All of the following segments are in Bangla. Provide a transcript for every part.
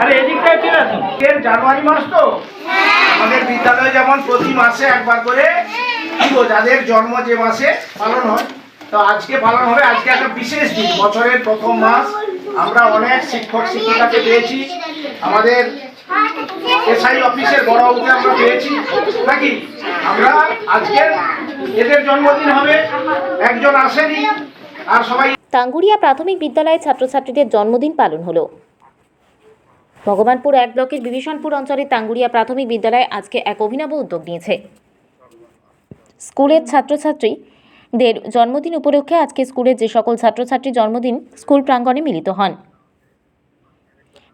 আরে আসুন। জানুয়ারি মাস তো? আমাদের বিদ্যালয়ে যেমন প্রতি মাসে একবার করে যাদের জন্ম যে মাসে পালন হয়, তো আজকে পালন হবে, আজকে একটা বিশেষ দিন, বছরের প্রথম মাস। আমরা অনেক শিক্ষক শিক্ষিকাকে পেয়েছি। আমাদের অফিসের বড় পেয়েছি। নাকি? আমরা আজকে এদের জন্মদিন হবে। একজন আসেনি আর সবাই টাঙ্গুরিয়া প্রাথমিক বিদ্যালয়ের ছাত্রছাত্রীদের জন্মদিন পালন হলো। ভগবানপুর এক ব্লকের বিভীষণপুর অঞ্চলের টাঙ্গুরিয়া প্রাথমিক বিদ্যালয় আজকে এক অভিনব উদ্যোগ নিয়েছে। স্কুলের ছাত্রছাত্রীদের জন্মদিন উপলক্ষে আজকে স্কুলের যে সকল ছাত্রছাত্রীর জন্মদিন স্কুল প্রাঙ্গণে মিলিত হন।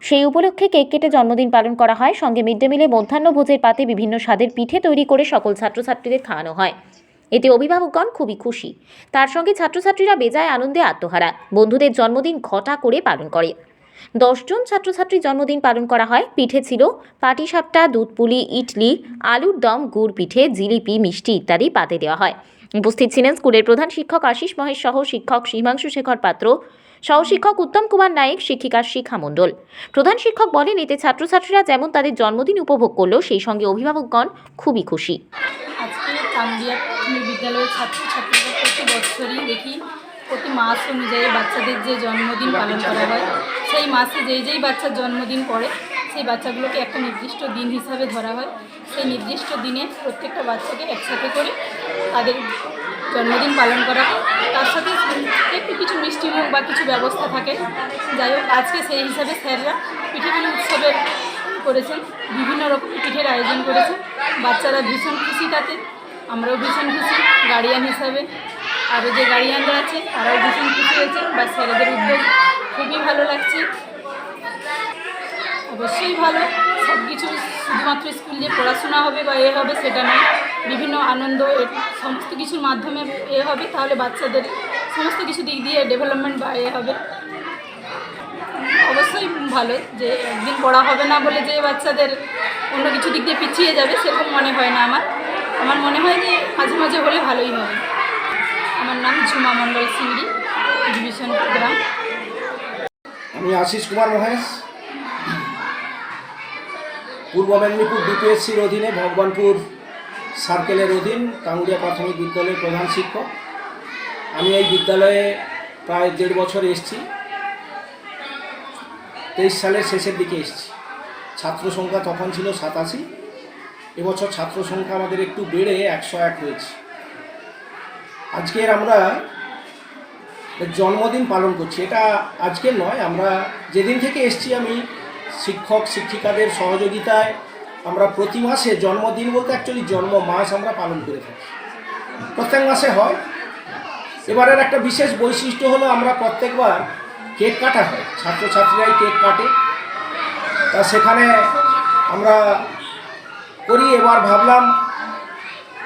সেই উপলক্ষে কেক কেটে জন্মদিন পালন করা হয়। সঙ্গে মিড ডে মিলে মধ্যাহ্নভোজের পাতে বিভিন্ন স্বাদের পিঠে তৈরি করে সকল ছাত্রছাত্রীদের খাওয়ানো হয়। এতে অভিভাবকগণ খুবই খুশি। তার সঙ্গে ছাত্রছাত্রীরা বেজায় আনন্দে আত্মহারা। বন্ধুদের জন্মদিন ঘটা করে পালন করে। দশজন ছাত্রছাত্রীর জন্মদিন পালন করা হয়। পিঠে ছিল পাটিসাপটা দুধ পুলি ইডলি, আলুর দম, গুড় পিঠে, জিলিপি, মিষ্টি ইত্যাদি পাতে দেওয়া হয়। উপস্থিত ছিলেন স্কুলের প্রধান শিক্ষক আশিস মহেশ সহ শিক্ষক সীমাংশু শেখর পাত্র সহশিক্ষক উত্তম কুমার নায়েক, শিক্ষিকা শিখা মণ্ডল। প্রধান শিক্ষক বলেন, এতে ছাত্রছাত্রীরা যেমন তাদের জন্মদিন উপভোগ করল, সেই সঙ্গে অভিভাবকগণ খুবই খুশি। কামদিয়া বিদ্যালয়ের ছাত্রছাত্রীরা প্রতি বছরই দেখি প্রতি মাস অনুযায়ী বাচ্চাদের যে জন্মদিন পালন করা হয়, সেই মাসে যেই যেই বাচ্চার জন্মদিন পড়ে, সেই বাচ্চাগুলোকে একটা নির্দিষ্ট দিন হিসাবে ধরা হয়। সেই নির্দিষ্ট দিনে প্রত্যেকটা বাচ্চাকে একসাথে করে তাদের জন্মদিন পালন করা হয়। তার সাথে একটু কিছু মিষ্টিমুখ বা কিছু ব্যবস্থা থাকে। যাই হোক, আজকে সেই হিসাবে স্যাররা পিঠেপুলি উৎসবের করেছেন, বিভিন্ন রকম পিঠের আয়োজন করেছেন। বাচ্চারা ভীষণ খুশি তাতে। আমরাও ভীষণ খুশি গার্ডিয়ান হিসাবে। আরও যে গার্ডিয়ানরা আছে তারাও ভীষণ খুশি হয়েছে বা স্যারেদের উদ্যোগ খুবই ভালো লাগছে। অবশ্যই ভালো। সব কিছু শুধুমাত্র স্কুল যে পড়াশোনা হবে বা এ হবে, সেটা নয়। বিভিন্ন আনন্দ সমস্ত কিছুর মাধ্যমে এ হবে, তাহলে বাচ্চাদের সমস্ত কিছু দিক দিয়ে ডেভেলপমেন্ট বা এ হবে। অবশ্যই ভালো যে একদিন পড়া হবে না বলে যে বাচ্চাদের অন্য কিছু দিক দিয়ে পিছিয়ে যাবে, সেরকম মনে হয় না আমার। আমার মনে হয় যে মাঝে মাঝে হলে ভালোই হবে। আমার নাম ঝুমা মণ্ডল সিংড়ি ডিভিশন গ্রাম আমি আশিস কুমার মহেশ, পূর্ব মেদিনীপুর ডিপিএসসির অধীনে ভগবানপুর সার্কেলের অধীন টাঙ্গুরিয়া প্রাথমিক বিদ্যালয়ের প্রধান শিক্ষক। আমি এই বিদ্যালয়ে প্রায় দেড় বছর এসেছি। তেইশ সালের শেষের দিকে এসেছি। ছাত্র সংখ্যা তখন ছিল সাতাশি। এবছর ছাত্র সংখ্যা আমাদের একটু বেড়ে একশো এক হয়েছে। আজকের আমরা জন্মদিন পালন করছি। এটা আজকের নয়, আমরা যেদিন থেকে এসছি আমি শিক্ষক, শিক্ষিকাদের সহযোগিতায় আমরা প্রতি মাসে জন্মদিন বলতে অ্যাকচুয়ালি জন্ম মাস আমরা পালন করে থাকি। প্রত্যেক মাসে হয়। এবারের একটা বিশেষ বৈশিষ্ট্য হলো আমরা প্রত্যেকবার কেক কাটা হয়। ছাত্রছাত্রীরাই কেক কাটে। তা সেখানে আমরা করি, এবার ভাবলাম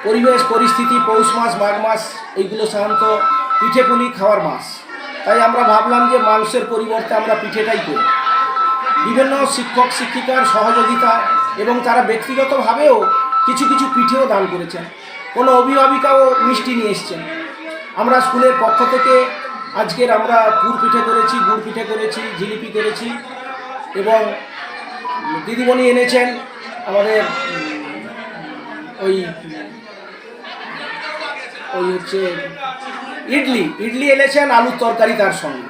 পরিবেশ, পরিস্থিতি, পৌষ মাস, মাঘ মাস, এইগুলো সাধারণত পিঠে পুলি, খাওয়ার মাস। তাই আমরা ভাবলাম যে মাংসের পরিবর্তে আমরা পিঠেটাই করি। বিভিন্ন শিক্ষক, শিক্ষিকার সহযোগিতা এবং তারা ব্যক্তিগতভাবেও কিছু কিছু পিঠেও দান করেছেন। কোনো অভিভাবিকাও মিষ্টি নিয়ে এসছেন। আমরা স্কুলের পক্ষ থেকে আজকের আমরা পুর পিঠে করেছি, গুড় পিঠে করেছি, জিলিপি করেছি এবং দিদিমণি এনেছেন আমাদের ওই ওই হচ্ছে ইডলি ইডলি এনেছেন আলুর তরকারি তার সঙ্গে।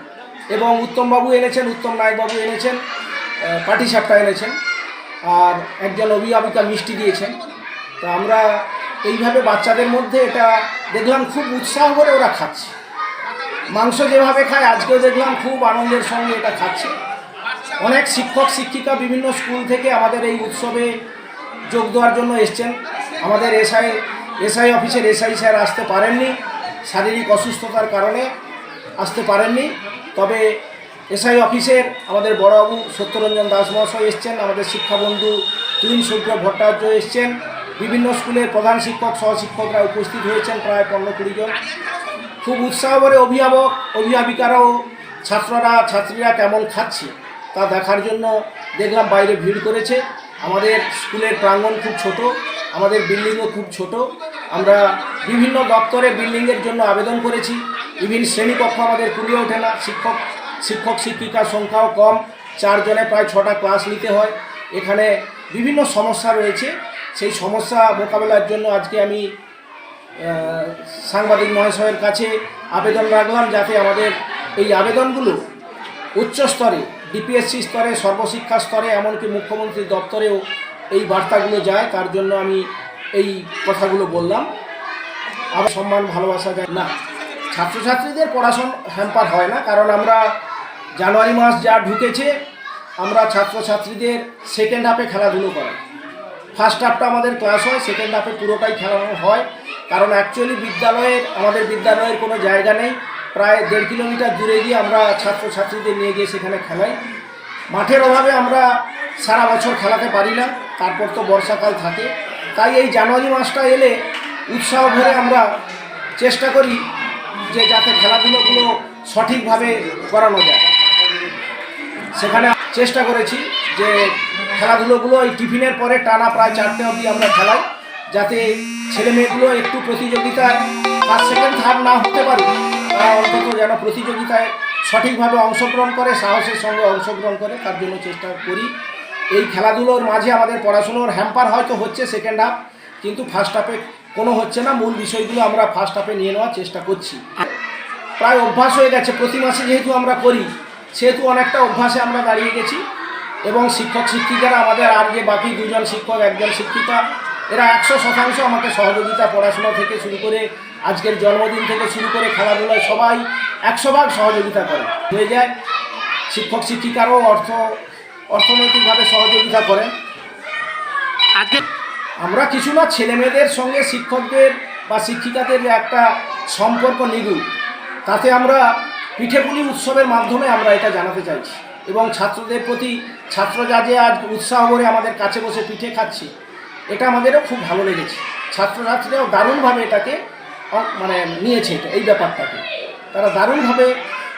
এবং উত্তমবাবু এনেছেন, উত্তম নায়কবাবু এনেছেন পাটিসাপটা এনেছেন, আর একজন অভিভাবিকা মিষ্টি দিয়েছেন। তো আমরা এইভাবে বাচ্চাদের মধ্যে এটা দেখলাম, খুব উৎসাহ করে ওরা খাচ্ছে। মাংস যেভাবে খায়, আজকেও দেখলাম খুব আনন্দের সঙ্গে এটা খাচ্ছে। অনেক শিক্ষক, শিক্ষিকা বিভিন্ন স্কুল থেকে আমাদের এই উৎসবে যোগ দেওয়ার জন্য এসছেন। আমাদের এসআই এসআই অফিসের এসআই স্যার আসতে পারেননি, শারীরিক অসুস্থতার কারণে আসতে পারেননি, তবে এসআই অফিসের আমাদের বড়বাবু সত্যরঞ্জন দাস মহাশয় এসছেন, আমাদের শিক্ষাবন্ধু তুলিন সূর্য ভট্টাচার্য এসছেন, বিভিন্ন স্কুলের প্রধান শিক্ষক, সহশিক্ষকরা উপস্থিত হয়েছেন, প্রায় পনেরো কুড়ি জন। খুব উৎসাহ করে অভিভাবক, অভিভাবিকারাও ছাত্ররা, ছাত্রীরা কেমন খাচ্ছে তা দেখার জন্য দেখলাম বাইরে ভিড় করেছে। আমাদের স্কুলের প্রাঙ্গণ খুব ছোট আমাদের বিল্ডিংও খুব ছোট। আমরা বিভিন্ন দপ্তরে বিল্ডিংয়ের জন্য আবেদন করেছি। ইভিন শ্রেণীকক্ষ আমাদের কুলিয়ে ওঠে না। শিক্ষক শিক্ষক শিক্ষিকার সংখ্যাও কম। চারজনে প্রায় ছটা ক্লাস নিতে হয়। এখানে বিভিন্ন সমস্যা রয়েছে। সেই সমস্যা মোকাবেলার জন্য আজকে আমি সাংবাদিক মহাশয়ের কাছে আবেদন রাখলাম যাতে আমাদের এই আবেদনগুলো উচ্চ স্তরে ডিপিএসসি স্তরে, সর্বশিক্ষা স্তরে, এমনকি মুখ্যমন্ত্রীর দপ্তরেও এই বার্তাগুলো যায়, তার জন্য আমি এই কথাগুলো বললাম। আবার সম্মান, ভালোবাসা যায়। না, ছাত্রছাত্রীদের পড়াশোনা হ্যাম্পার হয় না, কারণ আমরা জানুয়ারি মাস যা ঢুকেছে, আমরা ছাত্রছাত্রীদের সেকেন্ড হাফে খেলাধুলো করাই। ফার্স্ট হাফটা আমাদের ক্লাস হয় সেকেন্ড হাফে পুরোটাই খেলানো হয়, কারণ অ্যাকচুয়ালি বিদ্যালয়ের, আমাদের বিদ্যালয়ের কোনো জায়গা নেই। প্রায় দেড় কিলোমিটার দূরে গিয়ে আমরা ছাত্রছাত্রীদের নিয়ে গিয়ে সেখানে খেলাই। মাঠের অভাবে আমরা সারা বছর খেলাতে পারি না। তারপর তো বর্ষাকাল থাকে। তাই এই জানুয়ারি মাসটা এলে উৎসাহ ভরে আমরা চেষ্টা করি যে যাতে খেলাধুলোগুলো সঠিকভাবে করানো যায়। সেখানে চেষ্টা করেছি যে খেলাধুলোগুলো এই টিফিনের পরে টানা প্রায় চারটে অবধি আমরা খেলাই, যাতে ছেলে মেয়েগুলো একটু প্রতিযোগিতায় ফার্স্ট সেকেন্ড থার্ড না হতে পারে, তারা অন্তত যেন প্রতিযোগিতায় সঠিকভাবে অংশগ্রহণ করে, সাহসের সঙ্গে অংশগ্রহণ করে, তার জন্য চেষ্টা করি। এই খেলাধুলোর মাঝে আমাদের পড়াশুনোর হ্যাম্পার হয়তো হচ্ছে সেকেন্ড হাফ কিন্তু ফার্স্ট হাফে কোনো হচ্ছে না। মূল বিষয়গুলো আমরা ফার্স্ট হাফে নিয়ে নেওয়ার চেষ্টা করছি। প্রায় অভ্যাস হয়ে গেছে। প্রতি মাসে যেহেতু আমরা করি, সেহেতু অনেকটা অভ্যাসে আমরা দাঁড়িয়ে গেছি এবং শিক্ষক শিক্ষিকারা আমাদের আর যে বাকি দুজন শিক্ষক, একজন শিক্ষিকা, এরা একশো শতাংশ আমাকে সহযোগিতা পড়াশোনা থেকে শুরু করে, আজকের জন্মদিন থেকে শুরু করে খেলাধুলায় সবাই একশো ভাগ সহযোগিতা করে। হয়ে যায়, শিক্ষক শিক্ষিকারও অর্থ অর্থনৈতিকভাবে সহযোগিতা করেন আজকে আমরা কিছু না ছেলে মেয়েদের সঙ্গে শিক্ষকদের বা শিক্ষিকাদের যে একটা সম্পর্ক নিগুড় তাতে আমরা পিঠেপুলি উৎসবের মাধ্যমে আমরা এটা জানাতে চাইছি এবং ছাত্রদের প্রতি ছাত্ররা যে আজ উৎসাহ করে আমাদের কাছে বসে পিঠে খাচ্ছি এটা আমাদেরও খুব ভালো লেগেছে। ছাত্রছাত্রীরাও দারুণভাবে এটাকে মানে নিয়েছে এটা এই ব্যাপারটাকে। তারা দারুণভাবে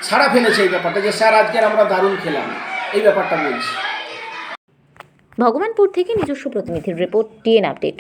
ছাড়া ফেলেছে এই ব্যাপারটা যে স্যার আজকের আমরা দারুণ খেলাম। এই ব্যাপারটা বলছি। ভগবানপুর থেকে নিজস্ব প্রতিনিধির রিপোর্ট টিএন আপডেট